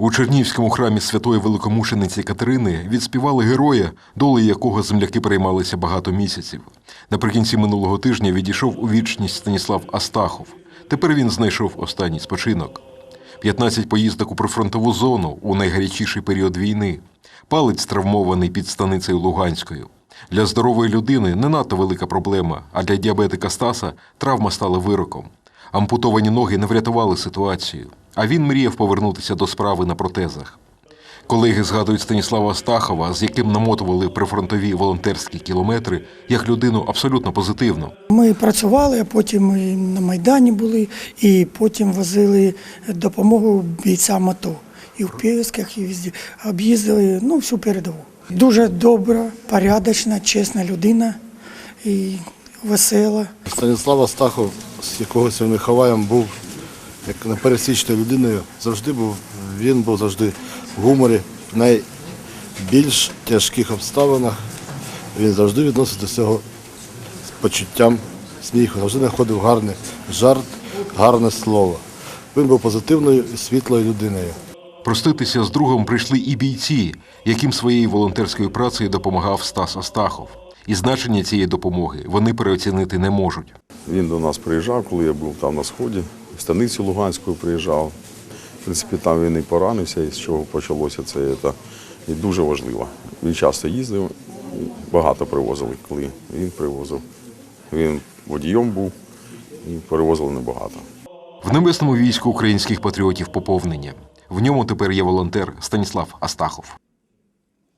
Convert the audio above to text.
У Чернігівському храмі святої великомушениці Катерини відспівали героя, долею якого земляки переймалися багато місяців. Наприкінці минулого тижня відійшов у вічність Станіслав Астахов. Тепер він знайшов останній спочинок. 15 поїздок у прифронтову зону у найгарячіший період війни. Палець травмований під станицею Луганською. Для здорової людини не надто велика проблема, а для діабетика Стаса травма стала вироком. Ампутовані ноги не врятували ситуацію, а він мріяв повернутися до справи на протезах. Колеги згадують Станіслава Стахова, з яким намотували прифронтові волонтерські кілометри, як людину абсолютно позитивну. Ми працювали, а потім на Майдані були, і потім возили допомогу бійцям АТО. І в Пєсках, і везде. Об'їздили ну, всю передову. Дуже добра, порядочна, чесна людина і весела. Станіслав Астахов, з якого ми ховаємо, був як непересічною людиною. Завжди був, він був завжди в гуморі, в найбільш тяжких обставинах. Він завжди відносився до цього з почуттям сміху, завжди знаходив гарний жарт, гарне слово. Він був позитивною і світлою людиною. Проститися з другом прийшли і бійці, яким своєю волонтерською працею допомагав Стас Астахов. І значення цієї допомоги вони переоцінити не можуть. Він до нас приїжджав, коли я був там на сході, в станицю Луганську приїжджав. В принципі, там він і поранився, і з чого почалося це. це і дуже важливо. Він часто їздив, багато привозили, коли він привозив. Він водієм був і перевозили небагато. В небесному війську українських патріотів поповнення. В ньому тепер є волонтер Станіслав Астахов.